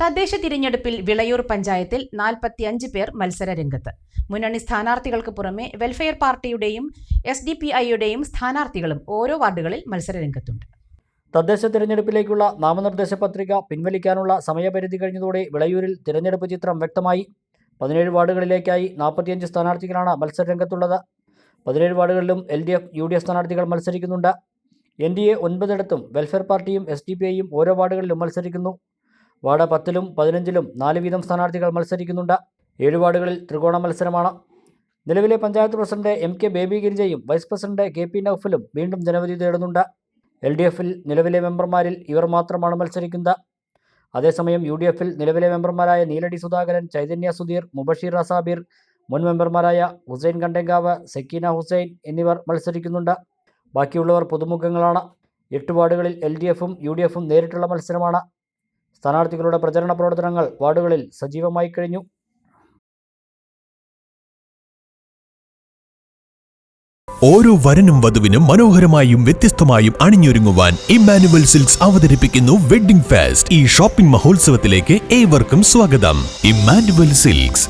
തദ്ദേശ തിരഞ്ഞെടുപ്പിൽ വിളയൂർ പഞ്ചായത്തിൽ നാൽപ്പത്തിയഞ്ച് പേർ മത്സര രംഗത്ത്. മുന്നണി സ്ഥാനാർത്ഥികൾക്ക് പുറമെ വെൽഫെയർ പാർട്ടിയുടെയും എസ് ഡി പി ഐയുടെയും സ്ഥാനാർത്ഥികളും ഓരോ വാർഡുകളിൽ മത്സര രംഗത്തുണ്ട്. തദ്ദേശ തിരഞ്ഞെടുപ്പിലേക്കുള്ള നാമനിർദ്ദേശ പത്രിക പിൻവലിക്കാനുള്ള സമയപരിധി കഴിഞ്ഞതോടെ വിളയൂരിൽ തിരഞ്ഞെടുപ്പ് ചിത്രം വ്യക്തമായി. പതിനേഴ് വാർഡുകളിലേക്കായി നാൽപ്പത്തിയഞ്ച് സ്ഥാനാർത്ഥികളാണ് മത്സരരംഗത്തുള്ളത് പതിനേഴ് വാർഡുകളിലും L D F U D F സ്ഥാനാർത്ഥികൾ മത്സരിക്കുന്നുണ്ട്. എൻ ഡി എ ഒൻപതിടത്തും വെൽഫെയർ പാർട്ടിയും എസ് ഡി പി ഐയും ഓരോ വാർഡുകളിലും മത്സരിക്കുന്നു. വാർഡ് പത്തിലും പതിനഞ്ചിലും നാല് വീതം സ്ഥാനാർത്ഥികൾ മത്സരിക്കുന്നുണ്ട്. ഏഴ് വാർഡുകളിൽ ത്രികോണ മത്സരമാണ്. നിലവിലെ panchayat president M K Baby ഗിരിജയും vice president K P നൌഫലും വീണ്ടും ജനവധി തേടുന്നുണ്ട്. എൽ ഡി എഫിൽ നിലവിലെ മെമ്പർമാരിൽ ഇവർ മാത്രമാണ് മത്സരിക്കുന്നത്. അതേസമയം യു ഡി എഫിൽ നിലവിലെ മെമ്പർമാരായ നീലടി സുധാകരൻ ചൈതന്യ സുധീർ മുബഷീർ അസാബീർ മുൻ മെമ്പർമാരായ ഹുസൈൻ കണ്ടങ്കാവ് സക്കീന ഹുസൈൻ എന്നിവർ മത്സരിക്കുന്നുണ്ട്. ബാക്കിയുള്ളവർ പുതുമുഖങ്ങളാണ്. എട്ട് വാർഡുകളിൽ എൽ ഡി എഫും യു ഡി എഫും നേരിട്ടുള്ള മത്സരമാണ്. സ്ഥാനാർത്ഥികളുടെ പ്രചരണ പ്രവർത്തനങ്ങൾ വാർഡുകളിൽ സജീവമായി കഴിഞ്ഞു. ഓരോ വരനും വധുവിനും മനോഹരമായും വ്യത്യസ്തമായും അണിഞ്ഞൊരുങ്ങുവാൻ ഇമ്മാനുവൽ സിൽക്സ് അവതരിപ്പിക്കുന്നു വെഡ്ഡിംഗ് ഫെസ്റ്റ് ഈ ഷോപ്പിംഗ് മഹോത്സവത്തിലേക്ക് ഏവർക്കും സ്വാഗതം. Emmanuel silks.